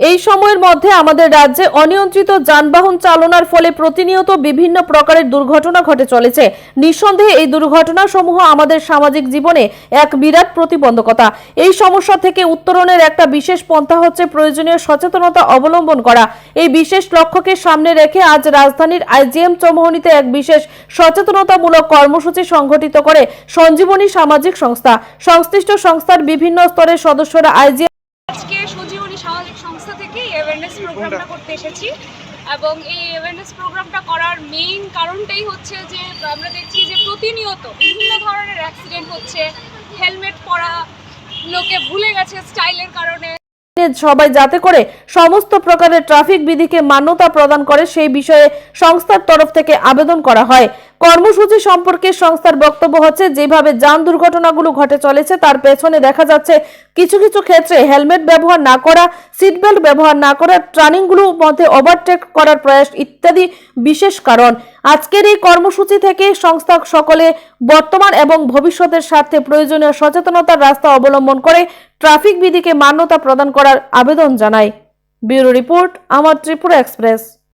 এই সময়ের মধ্যে আমাদের রাজ্যে অনিয়ন্ত্রিত যানবাহন চালনার ফলে প্রতিনিয়ত বিভিন্ন প্রকারের দুর্ঘটনা ঘটে চলেছে। নিঃসন্দেহে এই দুর্ঘটনা সমূহ আমাদের সামাজিক জীবনে এক বিরাট প্রতিবন্ধকতা। এই সমস্যা থেকে উত্তরণের একটা বিশেষ পন্থা হচ্ছে প্রয়োজনীয় সচেতনতা অবলম্বন করা। এই বিশেষ লক্ষ্যকে সামনে রেখে আজ রাজধানীর আইজিএম চৌমোহনীতে এক বিশেষ সচেতনতামূলক কর্মসূচি সংঘটিত করে সঞ্জীবনী সামাজিক সংস্থা। সংশ্লিষ্ট সংস্থার বিভিন্ন স্তরের সদস্যরা আইজিএম আজকে সঞ্জীবনী সামাজিক সংস্থা থেকে অ্যাওয়ারনেস প্রোগ্রামটা করতে এসেছি। এবং এই অ্যাওয়ারনেস প্রোগ্রামটা করার মেইন কারণটাই হচ্ছে যে আমরা দেখছি যে প্রতিনিয়ত বিভিন্ন ধরনের অ্যাক্সিডেন্ট হচ্ছে। হেলমেট পরা লোকে ভুলে গেছে স্টাইলের কারণে। সবাই যাতে করে সমস্ত প্রকারের ট্রাফিক বিধিকে মান্যতা প্রদান করে সেই বিষয়ে সংস্থার তরফ থেকে আবেদন করা হয়। কর্মসূচি সম্পর্কে সংস্থার বক্তব্য হচ্ছে, যেভাবে যান দুর্ঘটনাগুলো ঘটে চলেছে, তার পেছনে দেখা যাচ্ছে কিছু কিছু ক্ষেত্রে হেলমেট ব্যবহার না করা সিট বেল্ট ব্যবহার না করা ট্রানিংগুলোর মধ্যে ওভারটেক করার প্রয়াস ইত্যাদি বিশেষ কারণ। আজকের এই কর্মসূচি থেকে সংস্থা সকলে বর্তমান এবং ভবিষ্যতের স্বার্থে প্রয়োজনীয় সচেতনতার রাস্তা অবলম্বন করে ট্রাফিক বিধিকে মান্যতা প্রদান করার আবেদন জানায়। ব্যুরো রিপোর্ট, আমার ত্রিপুরা এক্সপ্রেস।